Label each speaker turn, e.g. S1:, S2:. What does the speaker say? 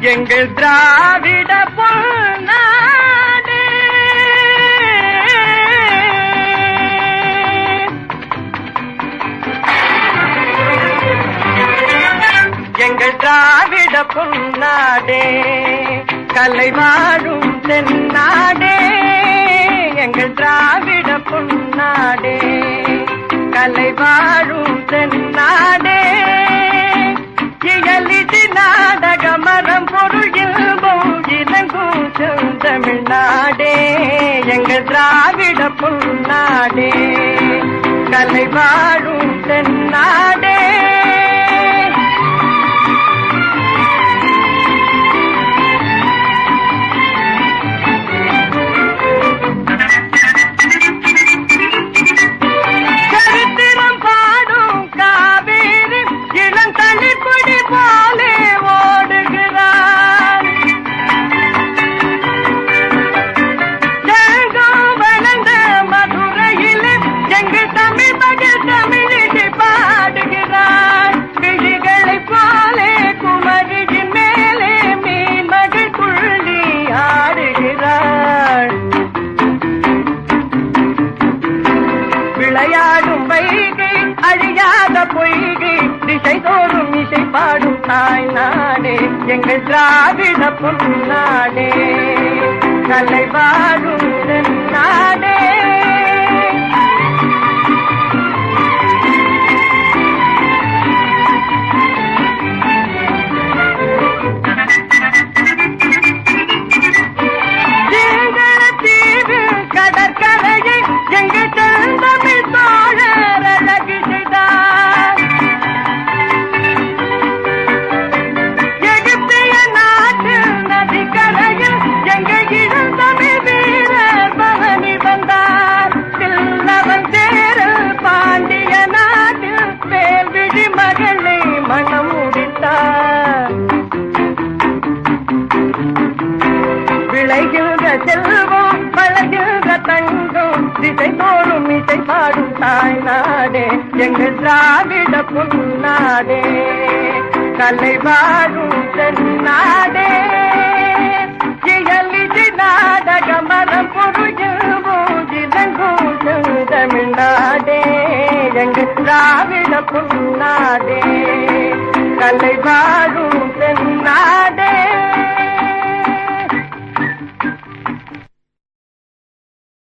S1: எங்கள் திராவிட பொன்னாடு. எங்கள் திராவிட பொன்னாடே. கலை வாழும் தென்னாடே. எங்கள் திராவிட பொன்னாடே. கலை வாழும் தென்னாடே. இயலிது நாடக மரம் பொருள் இல்பம் இலங்கும் செந்தமிழ்நாடே எங்கள் திராவிட பொன்னாடே. கலை வாழும் தென்னாடே. அழியாத பொய்கி திசை தோறும் இசை பாடும் தாய் நாடே எங்கள் திராவிட பொன்னாடே கலை பாடும் திசை போலும் இசை பாடும் தாய் நாடே எங்கள் திராவிட பொன்னாடே கலை வாழும் தென்னாடே இயலிஜி நாடக மரம் பொருள் போதிலங்கும் தமிழ்நாடே எங்கள் திராவிட பொன்னாடே கலை வாழும் தென்னாடே